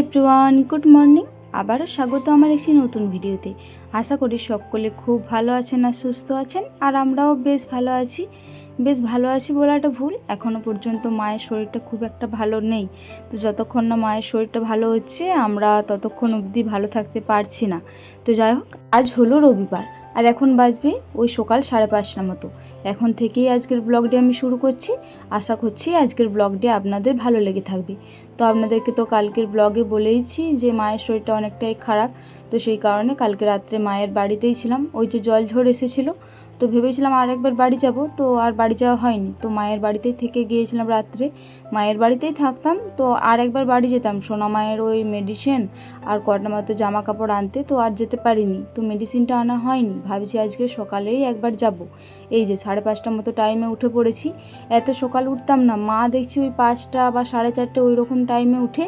Everyone good morning আবারও স্বাগত আমার একটি নতুন ভিডিওতে। আশা করি সকলে খুব ভালো আছেন আর সুস্থ আছেন, আর আমরাও বেশ ভালো আছি। বেশ ভালো আছি বলাটা ভুল এখনও পর্যন্ত মায়ের শরীরটা খুব একটা ভালো নেই। তো যতক্ষণ না মায়ের শরীরটা ভালো হচ্ছে, আমরা ততক্ষণ অবধি ভালো থাকতে পারছি না। তো যাই হোক, আজ হলো রবিবার। আর এখন বাজবে ওই সকাল সাড়ে পাঁচটা মতো। এখন থেকেই আজকের ব্লগটি আমি শুরু করছি। আশা করছি আজকের ব্লগটি আপনাদের ভালো লেগে থাকবে। তো আপনাদেরকে তো কালকের ব্লগে বলেইছি যে মায়ের শরীরটা অনেকটাই খারাপ। তো সেই কারণে কালকে রাত্রে মায়ের বাড়িতেই ছিলাম। ওই যে জল ঝড় এসেছিল তো ভেবেছিলাম আর একবার বাড়ি যাব, তো আর বাড়ি যাওয়া হয়নি। তো মায়ের বাড়িতেই থেকে গিয়েছিলাম রাত্রে। মায়ের বাড়িতেই থাকতাম, তো আর একবার বাড়ি যেতাম। সোনা মায়ের ওই মেডিসিন আর কটা মতো জামা কাপড় আনতে, তো আর যেতে পারিনি। তো মেডিসিনটা আনা হয়নি। ভাবছি আজকে সকালেই একবার যাব। এই যে সাড়ে পাঁচটার মতো টাইমে উঠে পড়েছি। এত সকাল উঠতাম না। মা দেখছি ওই পাঁচটা বা সাড়ে চারটে ওই রকম টাইমে উঠে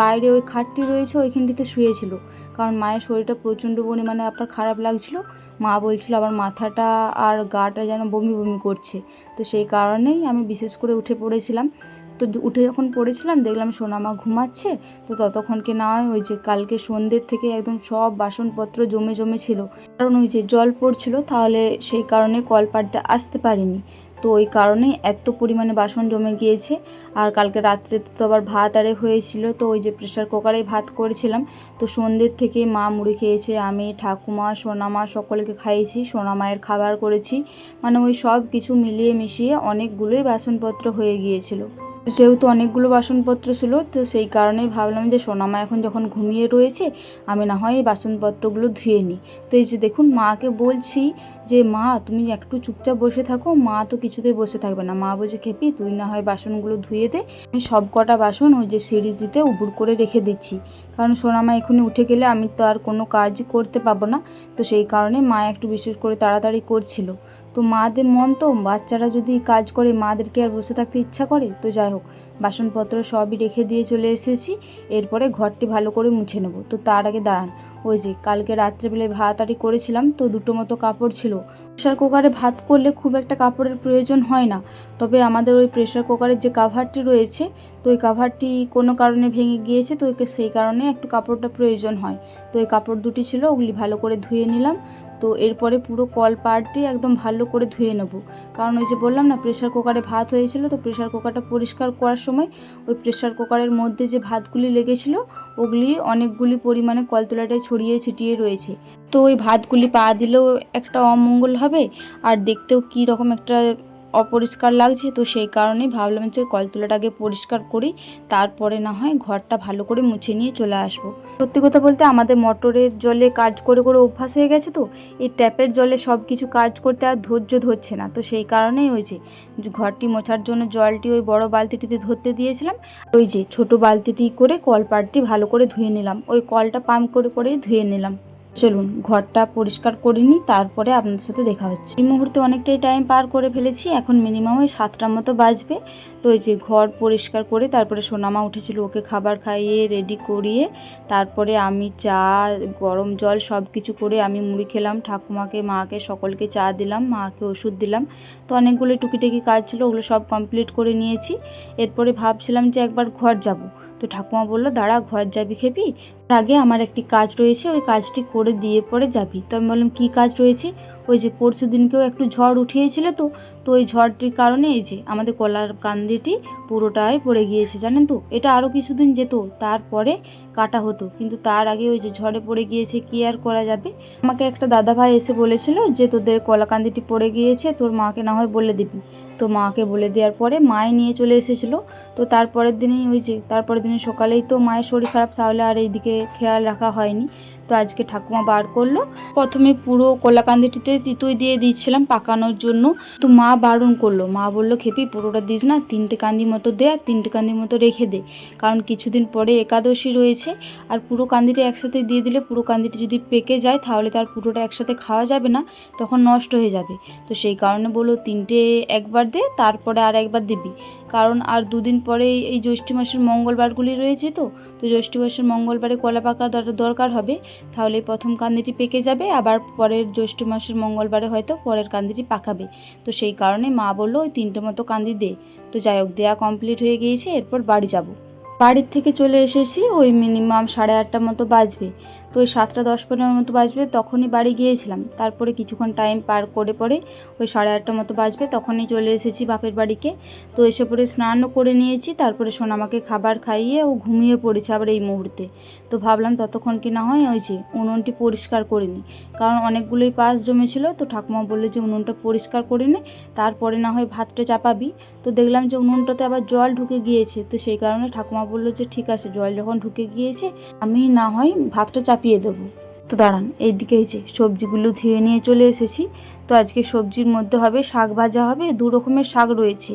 বাইরে ওই খাটটি রয়েছে, ওইখানটিতে শুয়েছিল। কারণ মায়ের শরীরটা প্রচণ্ড পরিমাণে আপনার খারাপ লাগছিল। মা বলছিল আমার মাথাটা আর গাটা যেন বমি বমি করছে। তো সেই কারণেই আমি বিশেষ করে উঠে পড়েছিলাম। তো উঠে যখন পড়েছিলাম, দেখলাম সোনামা ঘুমাচ্ছে। তো ততক্ষণকে না ওই যে কালকে সন্ধ্যের থেকে একদম সব বাসনপত্র জমে জমে ছিল। কারণ ওই যে জল পড়ছিল, তাহলে সেই কারণে কল পাড়তে আসতে পারিনি। তো ওই কারণে এত পরিমাণে বাসন জমে গিয়েছে। আর কালকে রাত্রে তো আবার ভাত আরে হয়েছিল, তো ওই যে প্রেশার কুকারে ভাত করেছিলাম। তো সন্ধ্যের থেকে মা মুড়ি খেয়েছে, আমি, ঠাকুমা, সোনামা সকলকে খাইয়েছি সোনামায়ের খাবার করেছি। মানে ওই সব কিছু মিলিয়ে মিশিয়ে অনেকগুলোই বাসনপত্র হয়ে গিয়েছিল। যেহেতু অনেকগুলো বাসনপত্র ছিল, তো সেই কারণেই ভাবলাম যে সোনামা এখন যখন ঘুমিয়ে রয়েছে, আমি না হয় এই বাসনপত্রগুলো ধুয়ে নিই। তো এই যে দেখুন, মাকে বলছি যে, মা, তুমি একটু চুপচাপ বসে থাকো, মা তো কিছুতেই বসে থাকবে না। মা বলছে, খেপি, তুই না হয় বাসনগুলো ধুয়ে দে, আমি সব কটা বাসন ওই যে সিঁড়ি দিতে উবুর করে রেখে দিচ্ছি। কারণ সোনামা এখনই উঠে গেলে আমি তো আর কোনো কাজ করতে পাবো না। তো সেই কারণে মা একটু বিশেষ করে তাড়াতাড়ি করছিল। তো মাদের মন তো, বাচ্চারা যদি কাজ করে, মাদেরকে আর বসে থাকতে ইচ্ছা করে, তো যাই হোক। বাসনপত্র সবই রেখে দিয়ে চলে এসেছি, এরপরে ঘরটি ভালো করে মুছে নেব। তো তার আগে দাঁড়ান। ওই যে, কালকে রাত্রেবেলায় ভাত আরি করেছিলাম, তো দুটো মতো কাপড় ছিল। প্রেশার কুকারে ভাত করলে খুব একটা কাপড়ের প্রয়োজন হয় না। তবে আমাদের ওই প্রেশার কুকারের যে কাভারটি রয়েছে, তো ওই কাভারটি কোনো কারণে ভেঙে গিয়েছে, তো সেই কারণে একটু কাপড়টা প্রয়োজন হয়। তো ওই কাপড় দুটি ছিল, ওগুলি ভালো করে ধুয়ে নিলাম। তো এরপরে পুরো কল পাড়টি একদম ভালো করে ধুয়ে নেব। কারণ ওই যে বললাম না প্রেশার কুকারে ভাত হয়েছিল তো প্রেশার কুকারটা পরিষ্কার করার সময় ওই প্রেশার কুকারের মধ্যে যে ভাতগুলি লেগেছিল, ওগুলি অনেকগুলি পরিমাণে কলতলাটায় ছড়িয়ে ছিটিয়ে রয়েছে। তো ওই ভাতগুলি পা দিলেও একটা অমঙ্গল হবে, আর দেখতেও কী রকম একটা অপরিষ্কার লাগছে, তো সেই কারণেই ভাবলাম যে কলতলাটাকে পরিষ্কার করি, তারপরে না হয় ঘরটা ভালো করে মুছে নিয়ে চলে আসব। সত্যি কথা বলতে আমাদের মোটরের জলে কাজ করে করে অভ্যাস হয়ে গেছে তো, এই ট্যাপের জলে সব কিছু কাজ করতে আর ধৈর্য ধরছে না, তো সেই কারণেই হয়েছে ঘরটি মোছার জন্য জলটি ওই বড় বালতিটিতে ধরতে দিয়েছিলাম ওই যে ছোট বালতিটি করে কলপাটটি ভালো করে ধুয়ে নিলাম, ওই কলটা পাম্প করে, করেই ধুয়ে নিলাম। চলুন, ঘরটা পরিষ্কার করে নিই, তারপরে আপনাদের সাথে দেখা হচ্ছে। এই মুহূর্তে অনেকটাই টাইম পার করে ফেলেছি, এখন মিনিমাম ওই সাতটার মতো বাজবে। তো ওই যে ঘর পরিষ্কার করে তারপরে সোনামা উঠেছিল, ওকে খাবার খাইয়ে রেডি করিয়ে, তারপরে আমি চা, গরম জল সব কিছু করে আমি মুড়ি খেলাম, ঠাকুমাকে, মাকে, সকলকে চা দিলাম, মাকে ওষুধ দিলাম। তো অনেকগুলো টুকিটাকি কাজ ছিল, ওগুলো সব কমপ্লিট করে নিয়েছি। এরপরে ভাবছিলাম যে একবার ঘর যাব। তো ঠাকুমা বলল, দাঁড়া, ঘর যাবি খেপি তার আগে আমার একটি কাজ রয়েছে, ওই কাজটি করে দিয়ে পরে যাবি। তো আমি বললাম, কী কাজ রয়েছে? ওই যে পরশু দিনকেও একটু ঝড় উঠিয়েছিল তো তো ওই ঝড়টির কারণে এই যে আমাদের কলার কান্দিটি পুরোটাই পড়ে গিয়েছে, জানেন তো? এটা আরও কিছুদিন যেত, তারপরে কাটা হতো। কিন্তু তার আগে ওই যে ঝড়ে পড়ে গিয়েছে, কি আর করা যাবে? আমাকে একটা দাদা ভাই এসে বলেছিল যে, তোদের কলাকান্দিটি পড়ে গিয়েছে, তোর মাকে না হয় বলে দিবি। তো মাকে বলে দেওয়ার পরে মায়ে নিয়ে চলে এসেছিল। তো তারপরের দিনেই ওই যে তারপরের দিনে সকালেই তো মায়ের শরীর খারাপ, তাহলে আর এইদিকে খেয়াল রাখা হয়নি। তো আজকে ঠাকুমা বার করল। প্রথমে পুরো কলাকান্দিটিতে তিতুই দিয়ে দিচ্ছিলাম পাকানোর জন্য। তো মা বারণ করল। মা বলল, খেপি, পুরোটা দিস না, তিনটে কান্দি মতো দে আর তিনটে কান্দি মতো রেখে দে। কারণ কিছুদিন পরে একাদশী রয়েছে আর পুরো কান্দিটা একসাথে দিয়ে দিলে পুরো কান্দিটি যদি পেকে যায়, তাহলে তার পুরোটা একসাথে খাওয়া যাবে না, তখন নষ্ট হয়ে যাবে। তো সেই কারণে বলল, তিনটে একবার দে, তারপরে আর একবার দিবি। কারণ আর দুদিন পরে এই জ্যৈষ্ঠ মাসের মঙ্গলবারগুলি রয়েছে তো তো জ্যৈষ্ঠ মাসের মঙ্গলবারে কলা পাকা দরকার হবে। তাহলে প্রথম কান্দিটি পেকে যাবে, আবার পরের জ্যৈষ্ঠ মাসের মঙ্গলবারে হয়তো পরের কান্দিটি পাকাবে। তো সেই কারণে মা বলল, ওই তিনটে মতো কান্দি দে। তো যাই হোক, দেয়া কমপ্লিট হয়ে গিয়েছে, এরপর বাড়ি যাব। বাড়ির থেকে চলে এসেছি, ওই মিনিমাম সাড়ে আটটা মতো বাজবে। তো ওই সাতটা দশ পনেরোর মতো বাজবে, তখনই বাড়ি গিয়েছিলাম। তারপরে কিছুক্ষণ টাইম পার করে পরে ওই সাড়ে আটটার মতো বাজবে, তখনই চলে এসেছি বাপের বাড়িকে তো এসে পরে স্নানও করে নিয়েছি, তারপরে সোনামাকে খাবার খাইয়ে ও ঘুমিয়ে পড়েছে আবার এই মুহূর্তে। তো ভাবলাম ততক্ষণ কি না হয় ওই যে উনুনটি পরিষ্কার করে নিই। কারণ অনেকগুলোই পাশ জমেছিল, তো ঠাকুমা বলল যে উনুনটা পরিষ্কার করে নে, তারপরে না হয় ভাতটা চাপাবি। তো দেখলাম যে উনুনটাতে আবার জল ঢুকে গিয়েছে, তো সেই কারণে ঠাকুমা বলল যে ঠিক আছে, জল যখন ঢুকে গিয়েছে, আমি না হয় ভাতটা চাপিয়ে দেবো। তো দাঁড়ান, এইদিকে এই যে সবজিগুলো ধুয়ে নিয়ে চলে এসেছি। তো আজকে সবজির মধ্যে হবে শাক ভাজা হবে, দু রকমের শাক রয়েছে।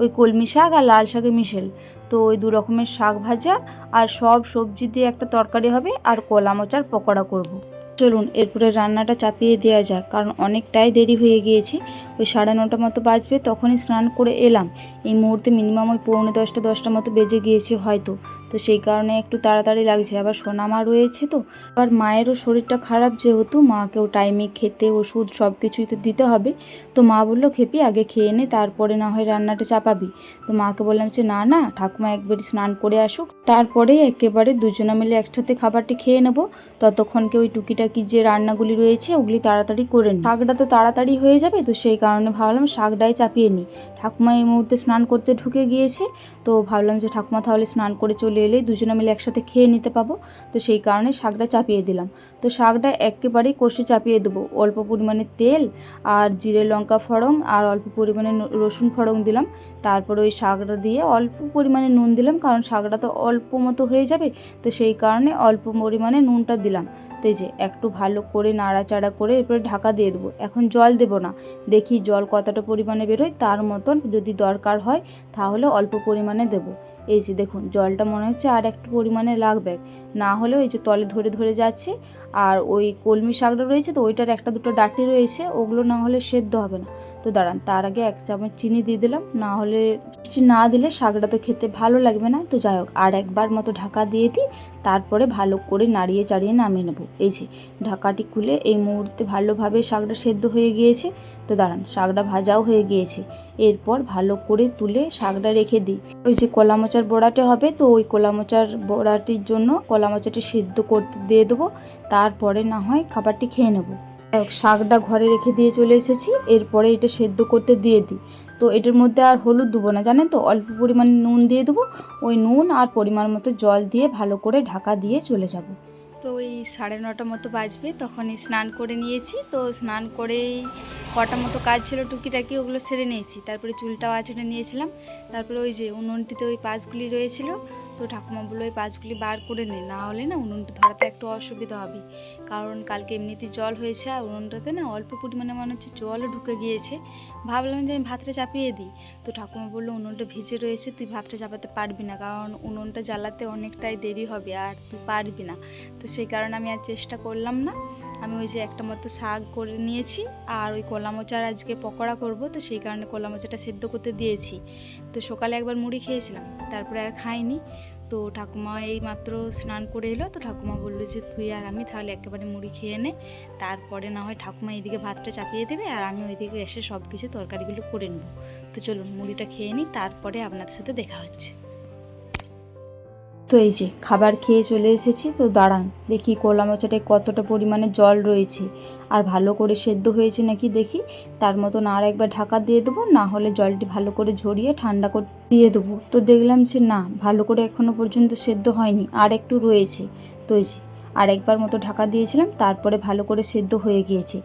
ওই কলমি শাক আর লাল শাকের মিশেল। তো ওই দু রকমের শাক ভাজা আর সব সবজি দিয়ে একটা তরকারি হবে আর কলা মোচার পকোড়া করব। চলুন, এরপরে রান্নাটা চাপিয়ে দেওয়া যাক, কারণ অনেকটাই দেরি হয়ে গিয়েছে। ওই সাড়ে নটা মতো বাজবে, তখনই স্নান করে এলাম। এই মুহূর্তে মিনিমাম ওই পৌনে দশটা দশটা মতো বেজে গিয়েছে হয়তো। তো সেই কারণে একটু তাড়াতাড়ি লাগছে। আবার সোনা মা রয়েছে তো, আবার মায়েরও শরীরটা খারাপ যেহেতু মাকেও টাইমে খেতে, ওষুধ সব কিছুই তো দিতে হবে। তো মা বলল, খেপি, আগে খেয়ে নে, তারপরে না হয় রান্নাটা চাপাবি। তো মাকে বললাম যে, না না, ঠাকুমা একবারই স্নান করে আসুক তারপরে একেবারে দুজনে মিলে একসাথে খাবারটি খেয়ে নেব। ততক্ষণকে ওই টুকিটাকি যে রান্নাগুলি রয়েছে, ওগুলি তাড়াতাড়ি করে নিই শাকটা তো তাড়াতাড়ি হয়ে যাবে, তো সেই কারণে ভাবলাম শাকটাই চাপিয়ে নিই ঠাকুমা এই মুহূর্তে স্নান করতে ঢুকে গিয়েছে, তো ভাবলাম যে ঠাকুমা তাহলে স্নান করে চলে এলে দুজনে মিলে একসাথে খেয়ে নিতে পাবো, তো সেই কারণে শাকটা চাপিয়ে দিলাম। তো শাকটা একেবারেই কষে চাপিয়ে দেবো। অল্প পরিমাণে তেল আর জিরে লঙ্কা ফড়ং আর অল্প পরিমাণে রসুন ফড়ং দিলাম। তারপরে ওই শাকটা দিয়ে অল্প পরিমাণে নুন দিলাম, কারণ শাকটা তো অল্প মতো হয়ে যাবে, তো সেই কারণে অল্প পরিমাণে নুনটা দিলাম। তো এই যে একটু ভালো করে নাড়াচাড়া করে এরপরে ঢাকা দিয়ে দেবো। এখন জল দেবো না। দেখি জল কতটা পরিমাণে বেরোয়, তার মতন যদি দরকার হয় তাহলে অল্প পরিমাণে দেবো। এই যে দেখুন, জলটা মনে হচ্ছে আর একটু পরিমাণে লাগবে। না হলেও এই যে তলে ধরে ধরে যাচ্ছে, আর ওই কলমি শাকটা রয়েছে তো, ওইটার একটা দুটো ডাটি রয়েছে, ওগুলো না হলে সেদ্ধ হবে না। তো দাঁড়ান, তার আগে এক চামচ চিনি দিয়ে দিলাম, না হলে না দিলে শাকটা তো খেতে ভালো লাগবে না। তো যাই হোক, আর একবার মতো ঢাকা দিয়ে দিই, তারপরে ভালো করে নাড়িয়ে চাড়িয়ে নামিয়ে নেব। এই যে ঢাকাটি খুলে এই মুহূর্তে ভালোভাবে শাকটা সেদ্ধ হয়ে গিয়েছে তো দাঁড়ান, শাকটা ভাজাও হয়ে গিয়েছে। এরপর ভালো করে তুলে শাকটা রেখে দিই। ওই যে কলা মোচার বড়াটা হবে তো, ওই কলা মোচার বড়াটির জন্য কলা মোচাটি সিদ্ধ করতে দিয়ে দেবো। তারপরে না হয় খাবারটি খেয়ে নেব। শাকটা ঘরে রেখে দিয়ে চলে এসেছি। এরপরে এটা সেদ্ধ করতে দিয়ে দিই। তো এটার মধ্যে আর হলুদ দেবো না, জানেন তো? অল্প পরিমাণে নুন দিয়ে দেবো। ওই নুন আর পরিমাণ মতো জল দিয়ে ভালো করে ঢাকা দিয়ে চলে যাব। তো ওই সাড়ে নটা মতো বাজবে, তখনই স্নান করে নিয়েছি। তো স্নান করেই কটা মতো কাজ ছিল, টুকিটাকি ওগুলো সেরে নিয়েছি। তারপরে চুলটাও আঁচড়ে নিয়েছিলাম। তারপরে ওই যে উনুনটিতে ওই পাঁচগুলি রয়েছিল তো ঠাকুমা বলল ওই পাঁচগুলি বার করে নে, না হলে না উনুনটা ধরাতে একটু অসুবিধা হবে। কারণ কালকে এমনিতেই জল হয়েছে আর উনুনটাতে না অল্প পরিমাণে মনে হচ্ছে জলও ঢুকে গিয়েছে। ভাবলাম যে আমি ভাতটা চাপিয়ে দিই। তো ঠাকুমা বলল, উনুনটা ভিজে রয়েছে, তুই ভাতটা চাপাতে পারবি না, কারণ উনুনটা জ্বালাতে অনেকটাই দেরি হবে আর তুই পারবি না। তো সেই কারণে আমি আর চেষ্টা করলাম না। আমি ওই যে একটা মতো শাক করে নিয়েছি আর ওই কলা মোচার আজকে পকোড়া করব, তো সেই কারণে কলা মোচাটা সেদ্ধ করতে দিয়েছি। তো সকালে একবার মুড়ি খেয়েছিলাম, তারপরে আর খাইনি। তো ঠাকুমা এই মাত্র স্নান করে এলো, তো ঠাকুমা বলল যে, তুই আর আমি তাহলে একেবারে মুড়ি খেয়ে নে, তারপরে না হয় ঠাকুমা এইদিকে ভাতটা চাপিয়ে দেবে আর আমি ওইদিকে এসে সব কিছু তরকারিগুলো করে নেব। তো চলুন মুড়িটা খেয়ে নিই, তারপরে আপনাদের সাথে দেখা হচ্ছে। তো এই যে, খাবার খেয়ে চলে এসেছি, তো দাঁড়ান, দেখি কলা মোচাটায় কতটা পরিমাণে জল রয়েছে। আর ভালো করে সেদ্ধ হয়েছে নাকি দেখি, তার মতন আর একবার ঢাকা দিয়ে দেবো, না হলে জলটি ভালো করে ঝরিয়ে ঠান্ডা করে দিয়ে দেবো। তো দেখলাম যে না, ভালো করে এখনও পর্যন্ত সেদ্ধ হয়নি, আর একটু রয়েছে। তো এই যে আর একবার মতো ঢাকা দিয়েছিলাম, তারপরে ভালো করে সেদ্ধ হয়ে গিয়েছে।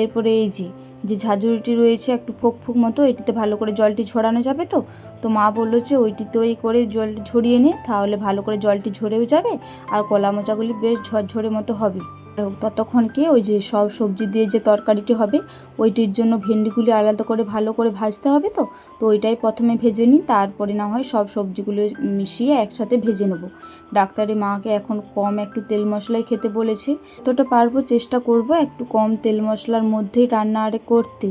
এরপরে এই যে যে ঝাঁঝুরিটি রয়েছে একটু ফোক ফুক মতো, এটিতে ভালো করে জলটি ঝরানো যাবে তো? তো মা বলল যে ওইটিতে ওই করে জলটি ঝরিয়ে নে, তাহলে ভালো করে জলটি ঝরেও যাবে, আর কলা মোচাগুলি বেশ ঝরঝরে মতো হবে। ততক্ষণকে ওই যে সব সবজি দিয়ে যে তরকারিটি হবে, ওইটির জন্য ভেন্ডিগুলি আলাদা করে ভালো করে ভাজতে হবে তো? তো ওইটাই প্রথমে ভেজে নিই, তারপরে না হয় সব সবজিগুলো মিশিয়ে একসাথে ভেজে নেব। ডাক্তারি মাকে এখন কম একটু তেল মশলাই খেতে বলেছে যতটা পারব চেষ্টা করব একটু কম তেল মশলার মধ্যেই রান্না আরে করতে।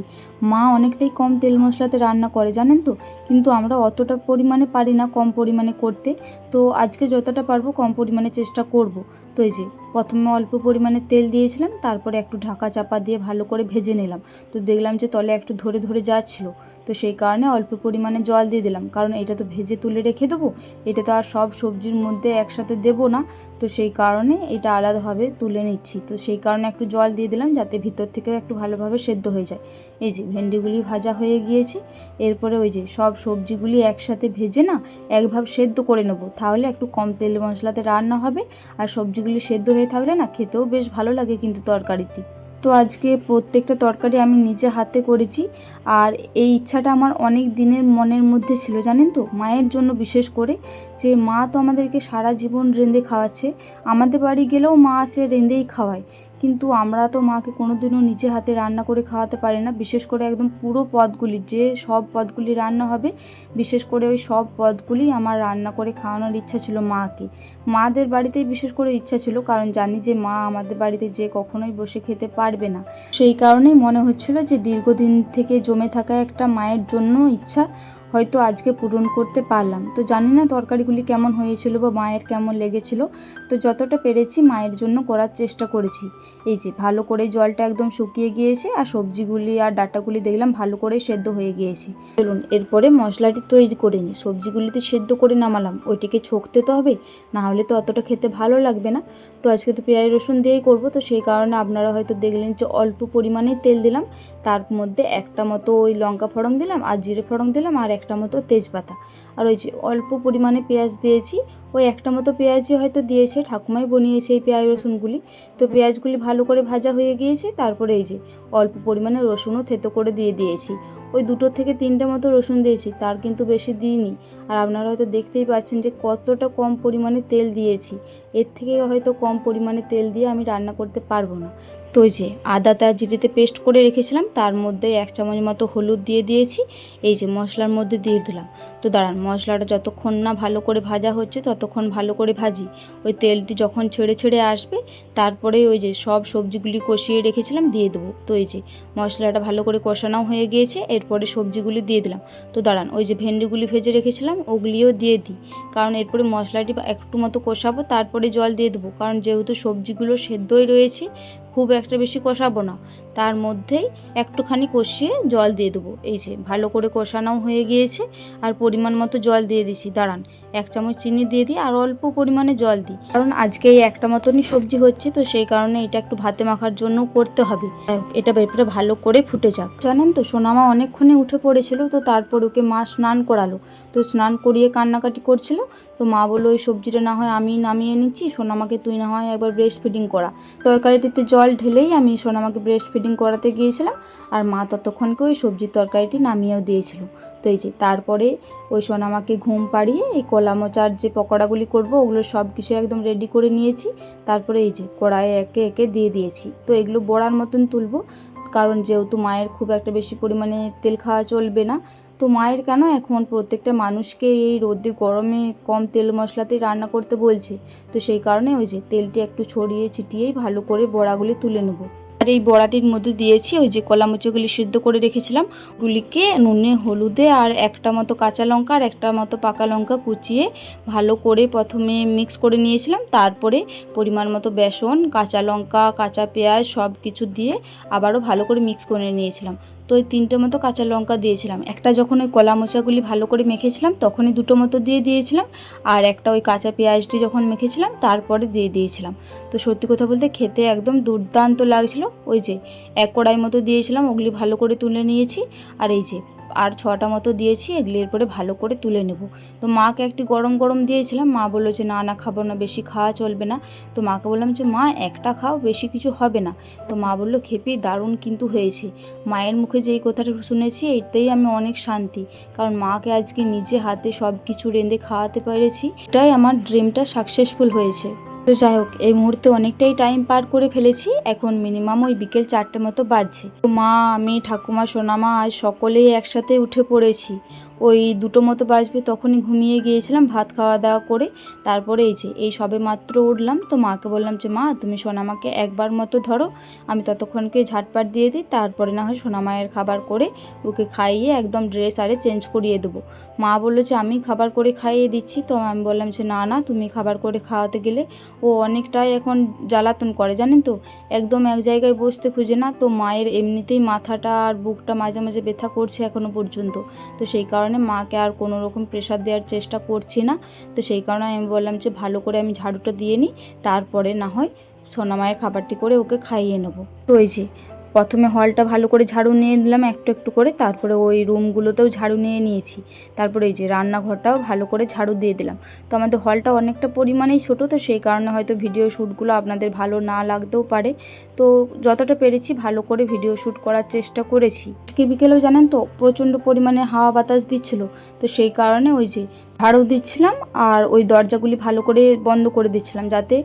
মা অনেকটাই কম তেল মশলাতে রান্না করে, জানেন তো? কিন্তু আমরা অতটা পরিমাণে পারি না কম পরিমাণে করতে, তো আজকে যতটা পারব কম পরিমাণে চেষ্টা করব। তো এই যে প্রথমে অল্প পরিমাণে তেল দিয়েছিলাম, তারপরে একটু ঢাকা চাপা দিয়ে ভালো করে ভেজে নিলাম। তো দেখলাম যে তলে একটু ধরে ধরে যাচ্ছিল, তো সেই কারণে অল্প পরিমাণে জল দিয়ে দিলাম। কারণ এটা তো ভেজে তুলে রেখে দেবো, এটা তো আর সব সবজির মধ্যে একসাথে দেবো না। তো সেই কারণে এটা আলাদাভাবে তুলে নিচ্ছি। তো সেই কারণে একটু জল দিয়ে দিলাম যাতে ভিতর থেকেও একটু ভালোভাবে সেদ্ধ হয়ে যায়। এই যে ভেন্ডিগুলি ভাজা হয়ে গিয়েছে, এরপরে ওই যে সব সবজিগুলি একসাথে ভেজে না একভাবে সেদ্ধ করে নেব। তাহলে একটু কম তেল মশলাতে রান্না হবে, আর সবজিগুলি সেদ্ধ হয়ে থাকলে না খেতেও বেশ ভালো লাগে কিন্তু তরকারিটি। তো আজকে প্রত্যেকটা তরকারি আমি নিজে হাতে করেছি আর এই ইচ্ছাটা আমার অনেক দিনের মনের মধ্যে ছিল, জানেন তো? মায়ের জন্য বিশেষ করে যে মা তো আমাদেরকে সারা জীবন রেঁধে খাওয়াচ্ছে, আমাদের বাড়ি গেলেও মা আসে রেঁধেই খাওয়ায়। কিন্তু আমরা তো মাকে কোনোদিনও নিজে হাতে রান্না করে খাওয়াতে পারি না। বিশেষ করে একদম পুরো পদগুলি, যে সব পদগুলি রান্না হবে, বিশেষ করে ওই সব পদগুলি আমার রান্না করে খাওয়ানোর ইচ্ছা ছিল মাকে। মাদের বাড়িতেই বিশেষ করে ইচ্ছা ছিল, কারণ জানি যে মা আমাদের বাড়িতে যে কখনোই বসে খেতে পারবে না। সেই কারণেই মনে হচ্ছিল যে দীর্ঘদিন থেকে জমে থাকা একটা মায়ের জন্য ইচ্ছা হয়তো আজকে পূরণ করতে পারলাম। তো জানি না তরকারিগুলি কেমন হয়েছিল বা মায়ের কেমন লেগেছিল। তো যতটা পেরেছি মায়ের জন্য করার চেষ্টা করেছি। এই যে, ভালো করে জলটা একদম শুকিয়ে গিয়েছে আর সবজিগুলি আর ডাটাগুলি দেখলাম ভালো করে সেদ্ধ হয়ে গিয়েছে। চলুন, এরপরে মশলাটি তৈরি করে নিই। সবজিগুলিতে সেদ্ধ করে নামালাম। ওইটিকে ছকতে তো হবে, না হলে তো অতটা খেতে ভালো লাগবে না। তো আজকে তো পেঁয়াজ রসুন দিয়েই করব। তো সেই কারণে আপনারা হয়তো দেখলেন যে অল্প পরিমাণে তেল দিলাম। তার মধ্যে একটা মতো ওই লঙ্কা ফোড়ং দিলাম আর জিরে ফোড়ং দিলাম আর একটা মতো তেজপাতা। আর ওই যে অল্প পরিমাণে পেঁয়াজ দিয়েছি। ওই একটা মতো পেঁয়াজই হয়তো দিয়েছে, ঠাকুমাই বনিয়েছে এই পেঁয়াজ রসুনগুলি। তো পেঁয়াজগুলি ভালো করে ভাজা হয়ে গিয়েছে, তারপরে এই যে অল্প পরিমাণে রসুনও থেতো করে দিয়ে দিয়েছি। ওই দুটো থেকে তিনটে মতো রসুন দিয়েছি, তার কিন্তু বেশি দিইনি। আর আপনারা হয়তো দেখতেই পাচ্ছেন যে কতটা কম পরিমাণে তেল দিয়েছি। এর থেকে হয়তো কম পরিমাণে তেল দিয়ে আমি রান্না করতে পারব না। তো ওই যে আদাটা জিরেতে পেস্ট করে রেখেছিলাম, তার মধ্যে এক চামচ মতো হলুদ দিয়ে দিয়েছি। এই যে মশলার মধ্যে দিয়ে দিলাম। তো দাঁড়ান মশলাটা যতক্ষণ না ভালো করে ভাজা হচ্ছে ততক্ষণ ভালো করে ভাজি। ওই তেলটি যখন ছেড়ে ছেড়ে আসবে, তারপরে ওই যে সব সবজিগুলি কষিয়ে রেখেছিলাম, দিয়ে দেবো। তো এই যে মশলাটা ভালো করে কষানো হয়ে গিয়েছে, এরপরে সবজিগুলি দিয়ে দিলাম। তো দাঁড়ান, ওই যে ভেন্ডিগুলি ভেজে রেখেছিলাম, ওগুলিও দিয়ে দিই। কারণ এরপরে মশলাটি একটু মতো কষাবো, তারপরে জল দিয়ে দেবো। কারণ যেহেতু সবজিগুলো সেদ্ধই রয়েছে খুব একটা বেশি কষাবো না। তার মধ্যেই একটুখানি কষিয়ে জল দিয়ে দেবো। এই যে, ভালো করে কষানোও হয়ে গিয়েছে আর পরিমাণ মতো জল দিয়ে দিছি। দাঁড়ান, এক চামচ চিনি দিয়ে দিই আর অল্প পরিমাণে জল দিই। কারণ আজকে এই একটা মতনই সবজি হচ্ছে, তো সেই কারণে এটা একটু ভাতে মাখার জন্য করতে হবে। এটা এরপরে ভালো করে ফুটে যাক। জানেন তো, সোনামা অনেকক্ষণে উঠে পড়েছিল, তো তারপর ওকে মা স্নান করালো। তো স্নান করিয়ে কান্নাকাটি করছিল, তো মা বলল, ওই সবজিটা না হয় আমি নামিয়ে নিচ্ছি, সোনামাকে তুই না হয় একবার ব্রেস্ট ফিডিং করা। তরকারিটিতে জল ঢেলেই আমি সোনামাকে ব্রেস্ট ফিডিং করাতে গিয়েছিলাম আর মা ততক্ষণকে ওই সবজির তরকারিটি নামিয়েও দিয়েছিল। তো এই যে তারপরে ওই সোনামাকে ঘুম পাড়িয়ে এই কলা মোচার যে পকোড়াগুলি করব ওগুলো সব কিছু একদম রেডি করে নিয়েছি। তারপরে এই যে কড়াইয়ে একে একে দিয়ে দিয়েছি। তো এগুলো বড়ার মতন তুলবো, কারণ যেহেতু মায়ের খুব একটা বেশি পরিমাণে তেল খাওয়া চলবে না তো মায়ের কেন এখন? প্রত্যেকটা মানুষকে এই রোদে গরমে কম তেল মশলাতেই রান্না করতে বলছে। তো সেই কারণে ওই যে তেলটি একটু ছড়িয়ে ছিটিয়েই ভালো করে বড়াগুলি তুলে নেব। আর এই বড়াটির মধ্যে দিয়েছি ওই যে কলা মুচোগুলি সিদ্ধ করে রেখেছিলাম। গুলিকে নুনে, হলুদে আর একটা মতো কাঁচা লঙ্কা আর একটা মতো পাকা লঙ্কা কুচিয়ে ভালো করে প্রথমে মিক্স করে নিয়েছিলাম। তারপরে পরিমাণ মতো বেসন, কাঁচা লঙ্কা, কাঁচা পেঁয়াজ সব কিছু দিয়ে আবারও ভালো করে মিক্স করে নিয়েছিলাম। তো ওই তিনটে মতো কাঁচা লঙ্কা দিয়েছিলাম। একটা যখন ওই কলা মোচাগুলি ভালো করে মেখেছিলাম, তখনই দুটো মতো দিয়ে দিয়েছিলাম, আর একটা ওই কাঁচা পেঁয়াজটি যখন মেখেছিলাম, তারপরে দিয়ে দিয়েছিলাম। তো সত্যি কথা বলতে খেতে একদম দুর্দান্ত লাগছিল। ওই যে এক কড়াই মতো দিয়েছিলাম, ওগুলি ভালো করে তুলে নিয়েছি, আর এই যে আর ছটা মতো দিয়েছি, এগুলি এরপরে ভালো করে তুলে নেব। তো মাকে একটি গরম গরম দিয়েছিলাম, মা বলল যে, না না, খাব না, বেশি খাওয়া চলবে না। তো মাকে বললাম যে, মা, একটা খাও, বেশি কিছু হবে না। তো মা বলল, খেপি দারুণ কিন্তু হয়েছে। মায়ের মুখে যেই কথাটা শুনেছি এটাই আমি অনেক শান্তি। কারণ মাকে আজকে নিজে হাতে সব কিছু রেঁধে খাওয়াতে পেরেছি, এটাই আমার ড্রিমটা সাকসেসফুল হয়েছে। তো যাই হোক, এই মুহূর্তে অনেকটাই টাইম পার করে ফেলেছি। এখন মিনিমাম ওই বিকেল চারটে মতো বাজছে। তো মা, আমি, ঠাকুমা, সোনামা, আজ সকলেই একসাথে উঠে পড়েছি। ওই দুটো মতো বাজবে, তখনই ঘুমিয়ে গিয়েছিলাম, ভাত খাওয়া দাওয়া করে তারপরে এই যে, এই সবে মাত্র উঠলাম, তো মাকে বললাম যে, মা, তুমি সোনামাকে একবার মতো ধরো, আমি ততক্ষণকে ঝাটপাট দিয়ে দিই, তারপরে না হয় সোনামায়ের খাবার করে ওকে খাইয়ে একদম ড্রেস আরে চেঞ্জ করিয়ে দেবো। মা বলল যে, আমি খাবার করে খাইয়ে দিচ্ছি। তো আমি বললাম যে, না না, তুমি খাবার করে খাওয়াতে গেলে ও অনেকটাই এখন জ্বালাতন করে, জানেন তো? একদম এক জায়গায় বসতে খুঁজে না, তো মায়ের এমনিতেই মাথাটা আর বুকটা মাঝে মাঝে ব্যথা করছে এখনও পর্যন্ত। তো সেই কারণে মাকে আর কোনো রকম প্রেশার দেওয়ার চেষ্টা করছি না। তো সেই কারণে আমি বললাম যে, ভালো করে আমি ঝাড়ুটা দিয়ে নিই, তারপরে না হয় সোনামায়ের খাবারটি করে ওকে খাইয়ে নেব। তো এই যে প্রথমে হলটা ভালো করে ঝাড়ু নিয়ে নিলাম একটু একটু করে, তারপরে ওই রুমগুলোতেও ঝাড়ু নিয়ে নিয়েছি। তারপরে এই যে রান্নাঘরটাও ভালো করে ঝাড়ু দিয়ে দিলাম। তো আমাদের হলটা অনেকটা পরিমাণেই ছোটো, তো সেই কারণে হয়তো ভিডিও শ্যুটগুলো আপনাদের ভালো না লাগতেও পারে। তো যতটা পেরেছি ভালো করে ভিডিও শ্যুট করার চেষ্টা করেছি। আজকে বিকেলেও জানেন তো, প্রচণ্ড পরিমাণে হাওয়া বাতাস দিচ্ছিল, তো সেই কারণে ওই যে ঝাড়ু দিচ্ছিলাম আর ওই দরজাগুলি ভালো করে বন্ধ করে দিচ্ছিলাম যাতে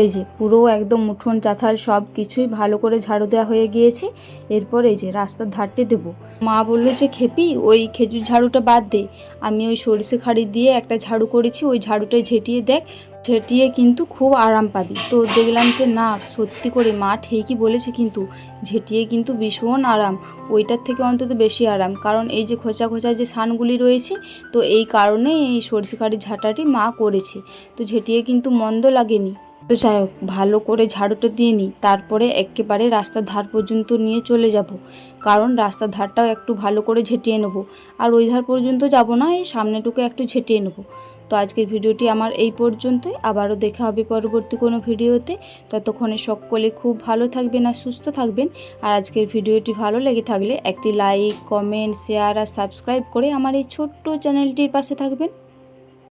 এই যে পুরো একদম উঠোন চাথাল সব কিছুই ভালো করে ঝাড়ু দেওয়া হয়ে গিয়েছে। এরপর এই যে রাস্তার ধারটি দেব। মা বলল যে, খেপি, ওই খেজুর ঝাড়ুটা বাদ দে। আমি ওই সরষে খাড়ি দিয়ে একটা ঝাড়ু করেছি, ওই ঝাড়ুটাই ঝেঁটিয়ে দেখ ঝেঁটিয়ে কিন্তু খুব আরাম পাবি। তো দেখলাম যে, না, সত্যি করে মা ঠিকই বলেছে কিন্তু ঝেঁটিয়ে কিন্তু ভীষণ আরাম। ওইটার থেকে অন্তত বেশি আরাম। কারণ এই যে খোঁচা খোঁচা যে সানগুলি রয়েছে, তো এই কারণে এই সরষে খাড়ির ঝাঁটাটি মা করেছে। তো ঝেঁটিয়ে কিন্তু মন্দ লাগেনি। তো যাই হোক, ভালো করে ঝাড়ুটা দিয়ে নিই। তারপরে একেবারে রাস্তার ধার পর্যন্ত নিয়ে চলে যাব। কারণ রাস্তার ধারটাও একটু ভালো করে ঝেঁটিয়ে নেব। আর ওই ধার পর্যন্ত যাব না, এই সামনেটুকু একটু ঝেঁটিয়ে নেব। তো আজকের ভিডিওটি আমার এই পর্যন্তই। আবারও দেখা হবে পরবর্তী কোনো ভিডিওতে। ততক্ষণে সকলে খুব ভালো থাকবেন আর সুস্থ থাকবেন। আর আজকের ভিডিওটি ভালো লেগে থাকলে একটি লাইক, কমেন্ট, শেয়ার আর সাবস্ক্রাইব করে আমার এই ছোট্ট চ্যানেলটির পাশে থাকবেন।